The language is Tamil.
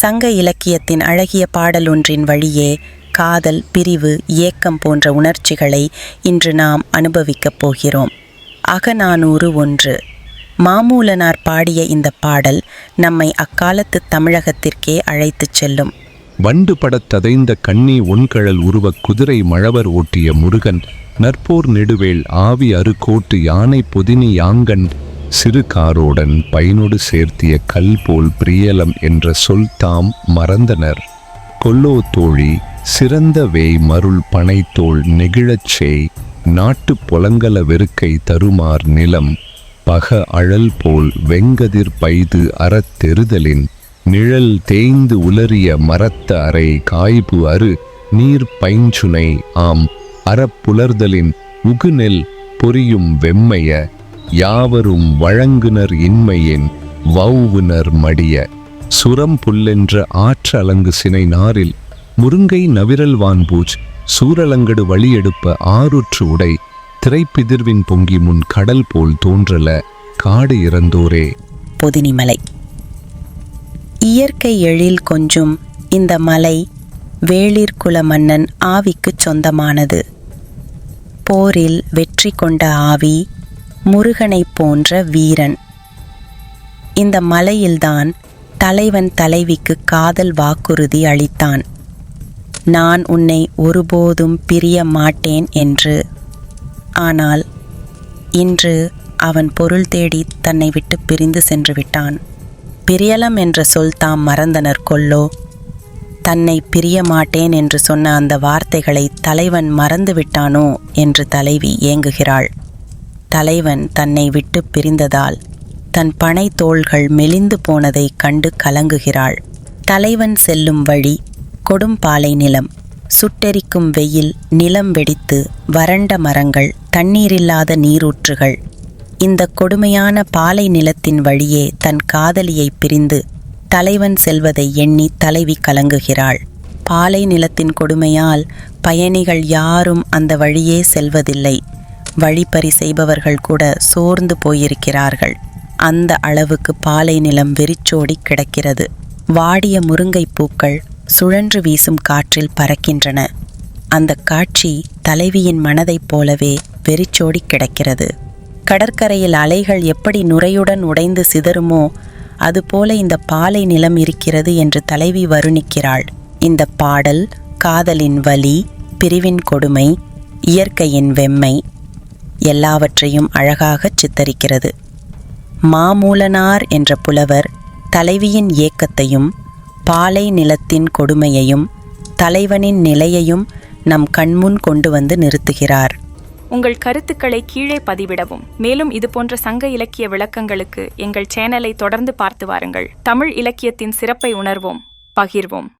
சங்க இலக்கியத்தின் அழகிய பாடல் ஒன்றின் வழியே காதல் பிரிவு ஏக்கம் போன்ற உணர்ச்சிகளை இன்று நாம் அனுபவிக்கப் போகிறோம். அகநானூறு ஒன்று. மாமூலனார் பாடிய இந்த பாடல் நம்மை அக்காலத்து தமிழகத்திற்கே அழைத்துச் செல்லும். வண்டு படத்ததைந்த கண்ணி ஒன்கழல் உருவக் குதிரை மழவர் ஓட்டிய முருகன் நற்போர் நெடுவேல் ஆவி அருக்கோட்டு யானை பொதினி யாங்கன் சிறு காரோடன் பயனொடு சேர்த்திய கல் போல் பிரியலம் என்ற சொல் தாம் மறந்தனர். கொல்லோ தோழி சிறந்த வேய் மருள் பனைத்தோள் நெகிழச் நாட்டு நாட்டுப் வெறுக்கை தருமார் நிலம் பக அழல் போல் வெங்கதிர் பைது அறத்தெறுதலின் நிழல் தேய்ந்து உலறிய மரத்த அறை காய்பு அரு நீர் பைஞ்சுனை ஆம் அறப்புலர்தலின் உகுநெல் பொரியும் வெம்மைய யாவரும் வழங்குனர் இன்மையின் வௌவுனர் மடிய. சுரம் புல்லென்ற ஆற்றலங்கு சினை நாரில் முருங்கை நவிரல் வான்பூச் சூரலங்கடு வழியெடுப்ப ஆறுற்று உடை திரைப்பிதிர்வின் பொங்கி முன் கடல் போல் தோன்றல காடு இறந்தோரே. பொதினிமலை. இயற்கை எழில் கொஞ்சும் இந்த மலை வேளிர்குல மன்னன் ஆவிக்குச் சொந்தமானது. போரில் வெற்றி கொண்ட ஆவி முருகனைப் போன்ற வீரன். இந்த மலையில்தான் தலைவன் தலைவிக்கு காதல் வாக்குறுதி அளித்தான். நான் உன்னை ஒருபோதும் பிரிய மாட்டேன் என்று. ஆனால் இன்று அவன் பொருள் தேடி தன்னை விட்டு பிரிந்து சென்று விட்டான். பிரியலம் என்ற சொல் தாம் மறந்தனர் கொல்லோ. தன்னை பிரிய மாட்டேன் என்று சொன்ன அந்த வார்த்தைகளை தலைவன் மறந்து விட்டானோ என்று தலைவி ஏங்குகிறாள். தலைவன் தன்னை விட்டு பிரிந்ததால் தன் பனை தோள்கள் மெலிந்து போனதைக் கண்டு கலங்குகிறாள். தலைவன் செல்லும் வழி கொடும்பாலை நிலம். சுட்டெரிக்கும் வெயில் நிலம் வெடித்து வறண்ட மரங்கள் தண்ணீரில்லாத நீரூற்றுகள். இந்த கொடுமையான பாலை நிலத்தின் வழியே தன் காதலியை பிரிந்து தலைவன் செல்வதை எண்ணி தலைவி கலங்குகிறாள். பாலை நிலத்தின் கொடுமையால் பயணிகள் யாரும் அந்த வழியே செல்வதில்லை. வழிப்பறி செய்பவர்கள் கூட சோர்ந்து போயிருக்கிறார்கள். அந்த அளவுக்கு பாலை நிலம் வெறிச்சோடி கிடக்கிறது. வாடிய முருங்கைப் பூக்கள் சுழன்று வீசும் காற்றில் பறக்கின்றன. அந்த காட்சி தலைவியின் மனதைப் போலவே வெறிச்சோடி கிடக்கிறது. கடற்கரையில் அலைகள் எப்படி நுரையுடன் உடைந்து சிதறுமோ அதுபோல இந்த பாலை நிலம் இருக்கிறது என்று தலைவி வருணிக்கிறாள். இந்த பாடல் காதலின் வலி பிரிவின் கொடுமை இயற்கையின் வெம்மை எல்லாவற்றையும் அழகாகச் சித்தரிக்கிறது. மாமூலனார் என்ற புலவர் தலைவியின் ஏக்கத்தையும் பாலை நிலத்தின் கொடுமையையும் தலைவனின் நிலையையும் நம் கண்முன் கொண்டு வந்து நிறுத்துகிறார். உங்கள் கருத்துக்களை கீழே பதிவிடவும். மேலும் இதுபோன்ற சங்க இலக்கிய விளக்கங்களுக்கு எங்கள் சேனலை தொடர்ந்து பார்த்து வாருங்கள். தமிழ் இலக்கியத்தின் சிறப்பை உணர்வோம் பகிர்வோம்.